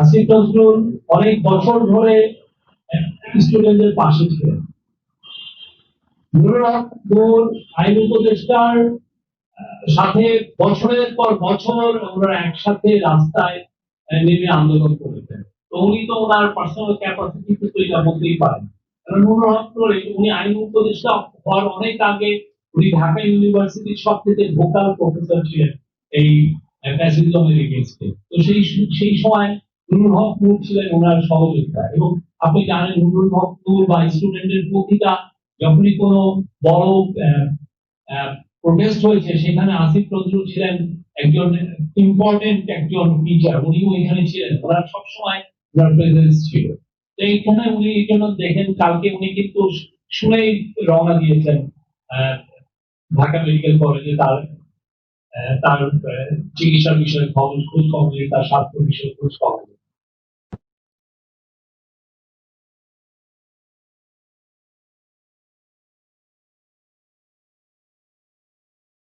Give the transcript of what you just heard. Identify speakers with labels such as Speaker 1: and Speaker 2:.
Speaker 1: আসিফ নজরুল অনেক বছর ধরে স্টুডেন্টদের পাশে ছিলেন। নুরুল আইন উপদেষ্টার সাথে বছরের পর বছর ওনারা একসাথে রাস্তায় নেমে আন্দোলন করেছেন। তো উনি তো ওনার পার্সোনাল ক্যাপাসিটি তো এটা বলতেই পারেন। কারণ নুরুল হক উনি আইন উপদেষ্টা হওয়ার অনেক আগে উনি ঢাকা ইউনিভার্সিটির সব থেকে ভোকাল প্রফেসর ছিলেন, এই ফ্যাসিজমের এগেনস্টে তো সেই সেই সময় নুরুল হক ছিলেন ওনার সহযোগিতা। এবং আপনি জানেন নুরুল হক বা স্টুডেন্টের প্রতিটা যখনই কোনো বড় প্রোটেস্ট হয়েছে সেখানে আসিফ নজরুল ছিলেন একজন ইম্পর্টেন্ট একজন টিচার উনিও এখানে ছিলেন। ওনার সবসময় ওনার প্রেজেন্স ছিল। তো এইখানে উনি এই জন্য দেখেন কালকে উনি কিন্তু শুনেই রওনা দিয়েছেন ঢাকা মেডিকেল কলেজে তার তার আহ, চিকিৎসার বিষয়ে খবর খোঁজ খবর তার স্বাস্থ্য বিষয়ে খোঁজ খবর